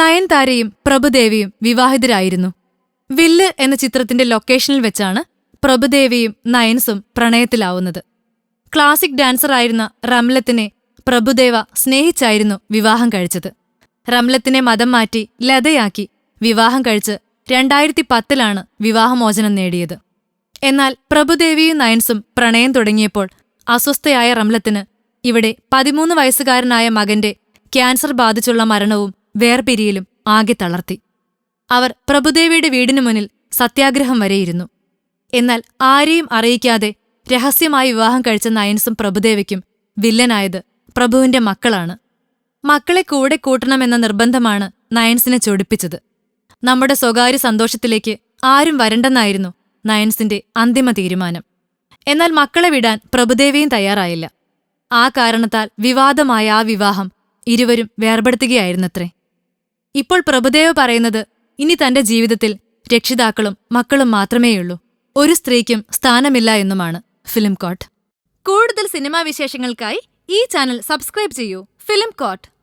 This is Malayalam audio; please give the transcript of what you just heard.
നയൻതാരയും പ്രഭുദേവിയും വിവാഹിതരായിരുന്നു. വില്ല് എന്ന ചിത്രത്തിന്റെ ലൊക്കേഷനിൽ വെച്ചാണ് പ്രഭുദേവിയും നയൻസും പ്രണയത്തിലാവുന്നത്. ക്ലാസിക് ഡാൻസറായിരുന്ന റംലത്തിനെ പ്രഭുദേവ സ്നേഹിച്ചായിരുന്നു വിവാഹം കഴിച്ചത്. റംലത്തിനെ മതം മാറ്റി ലതയാക്കി വിവാഹം കഴിച്ച് രണ്ടായിരത്തി പത്തിലാണ് വിവാഹമോചനം നേടിയത്. എന്നാൽ പ്രഭുദേവിയും നയൻസും പ്രണയം തുടങ്ങിയപ്പോൾ അസ്വസ്ഥയായ റംലത്തിന് ഇവിടെ പതിമൂന്ന് വയസ്സുകാരനായ മകന്റെ ക്യാൻസർ ബാധിച്ചുള്ള മരണവും വേർപിരിയലും ആകെ തളർത്തി. അവർ പ്രഭുദേവിയുടെ വീടിനു മുന്നിൽ സത്യാഗ്രഹം വരെയിരുന്നു. എന്നാൽ ആരെയും അറിയിക്കാതെ രഹസ്യമായി വിവാഹം കഴിച്ച നയൻസും പ്രഭുദേവയ്ക്കും വില്ലനായത് പ്രഭുവിന്റെ മക്കളാണ്. മക്കളെ കൂടെ കൂട്ടണമെന്ന നിർബന്ധമാണ് നയൻസിനെ ചൊടിപ്പിച്ചത്. നമ്മുടെ സ്വകാര്യ സന്തോഷത്തിലേക്ക് ആരും വരണ്ടെന്നായിരുന്നു നയൻസിന്റെ അന്തിമ തീരുമാനം. എന്നാൽ മക്കളെ വിടാൻ പ്രഭുദേവിയും തയ്യാറായില്ല. ആ കാരണത്താൽ വിവാദമായ ആ വിവാഹം ഇരുവരും വേർപെടുത്തുകയായിരുന്നത്രേ. ഇപ്പോൾ പ്രഭുദേവ പറയുന്നത് ഇനി തന്റെ ജീവിതത്തിൽ രക്ഷിതാക്കളും മക്കളും മാത്രമേയുള്ളൂ. ഒരു സ്ത്രീക്കും സ്ഥാനമില്ല എന്നുമാണ് ഫിലിം കോട്ട്. കൂടുതൽ സിനിമാ വിശേഷങ്ങൾക്കായി ഈ ചാനൽ സബ്സ്ക്രൈബ് ചെയ്യൂ. Film coat.